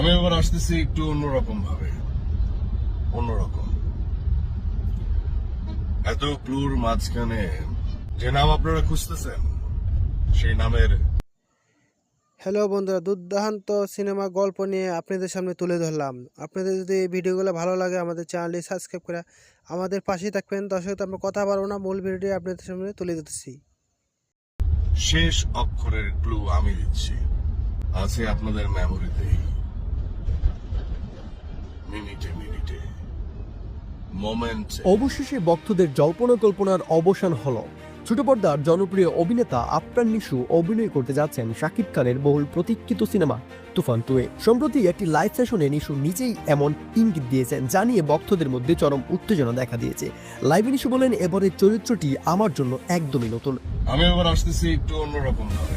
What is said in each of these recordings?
আমি এবার আসতেছি একটু অন্যরকম ভাবে। অন্যরকম। এত ক্লুর মাঝখানে যে নাম আপনারা খুঁজতেছেন সেই নামের হ্যালো বন্ধুরা দুর্দান্ত সিনেমা গল্প নিয়ে আপনাদের সামনে তুলে ধরলাম। আপনাদের যদি এই ভিডিওগুলো ভালো লাগে আমাদের চ্যানেলটি সাবস্ক্রাইব করে আমাদের পাশেই থাকবেন। দর্শক আমরা কথা পারব না মূল ভিডিওটি আপনাদের সামনে তুলে দিতেছি শেষ অক্ষরের ক্লু আমি দিচ্ছি। আছে আপনাদের মেমোরিতেই মিনিটে মিনিটে। অবশেষে ভক্তদের জল্পনা কল্পনার অবসান হলো। ছোট পর্দার জনপ্রিয় অভিনেতা আফরান নিশু অভিনয় করতে যাচ্ছেন শাকিব খানের বহুল প্রতীক্ষিত সিনেমা তুফান টুয়ে সম্প্রতি একটি লাইভ সেশনে নিশু নিজেই এমন ইঙ্গিত দিয়েছেন জানিয়ে ভক্তদের মধ্যে চরম উত্তেজনা দেখা দিয়েছে। লাইভে নিশু বলেন এবারের চরিত্রটি আমার জন্য একদমই নতুন। আমি এবার আসতেছি একটু অন্যরকম ভাবে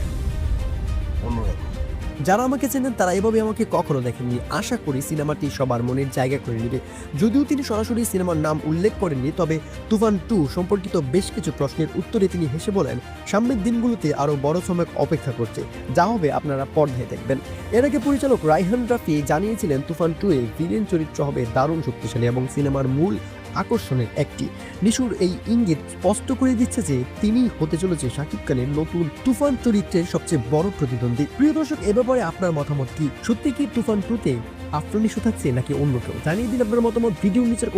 অন্যরকম। যারা আমাকে চেনেন তারা এভাবে আমাকে কখনো দেখেননি। আশা করি সিনেমাটি সবার মনের জায়গা করে নেবে। যদিও তিনি সরাসরি সিনেমার নাম উল্লেখ করেননি, তবে তুফান টু সম্পর্কিত বেশ কিছু প্রশ্নের উত্তরে তিনি হেসে বলেন, সামনের দিনগুলোতে আরও বড় সময় অপেক্ষা করছে। যা হবে আপনারা পর্দায় দেখবেন। এর আগে পরিচালক রাইহান রাফি জানিয়েছিলেন, তুফান টু এ ভিলেন চরিত্র হবে দারুণ শক্তিশালী এবং সিনেমার মূল আকর্ষণের একটি। নিশুর এই ইঙ্গিত স্পষ্ট করে দিচ্ছে যে তিনি হতে চলেছে শাকিব খানের নতুন তুফান চরিত্রের সবচেয়ে বড় প্রতিদ্বন্দ্বী। প্রিয় দর্শক, এ ব্যাপারে আপনার মতামত কি? সত্যি কি তুফান টুতে আফরান থাকছে নাকি অন্য কেউ? জানিয়ে দিন আপনার মতামত। ভিডিও নিচের